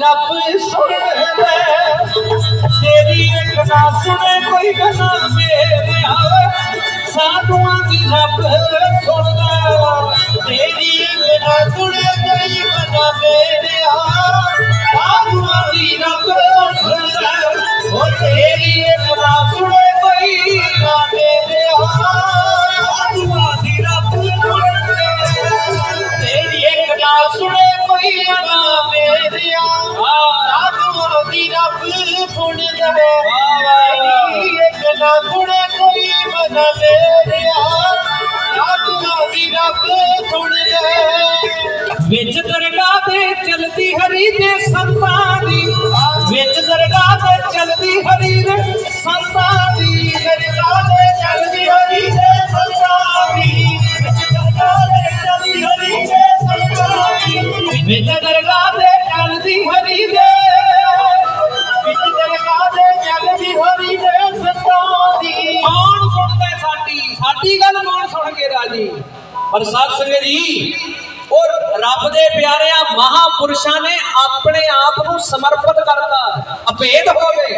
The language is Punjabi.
ਰੱਬ ਸੁਣ ਲੈ ਤੇਰੀ ਇੱਕ ਨਾ ਸੁਣੇ ਕੋਈ ਗਨਾ ਮੇਰੇ ਆਵੇ ਸਾਧੂਆਂ ਦੀ ਰੱਬ ਸੁਣ ਲੈ ਇੱਕ ਨਾ ਸੁਣੇ ਕੋਈ ਮਨ ਮੇਰਿਆ। ਸਾਧੂਆਂ ਦੀ ਰੱਬ ਸੁਣ ਲੈ। ਵਿੱਚ ਦਰਗਾਹ ਤੇ ਚਲਦੀ ਹਰੀ ਦੇ ਸੰਤਾਂ ਦੀ। ਵਿੱਚ ਦਰਗਾਹ ਤੇ ਚਲਦੀ ਹਰੀ ਦੇ ਸੰਤਾਂ ਦੀ। ਦਰਗਾਹ ਤੇ ਚਲਦੀ ਹਰੀ ਦੇ ਸੰਤਾਂ ਦੀ। ਵਿੱਚ ਦਰਗਾਹ ਤੇ ਚਲਦੀ ਹਰੀ ਦੇ ਸੰਤਾਂ ਦੀ। ਵਿੱਚ ਸਾਡੀ ਸਾਡੀ ਗੱਲ ਕੌਣ ਸੁਣ ਕੇ ਰਾਜੀ? ਪਰ ਸਾਧ ਸੰਗਤ ਜੀ। ਔਰ ਰੱਬ ਦੇ ਪਿਆਰਿਆਂ ਮਹਾਪੁਰਸ਼ਾਂ ਨੇ ਆਪਣੇ ਆਪ ਨੂੰ ਸਮਰਪਿਤ ਕਰਤਾ। ਅਭੇਦ ਹੋਵੇ।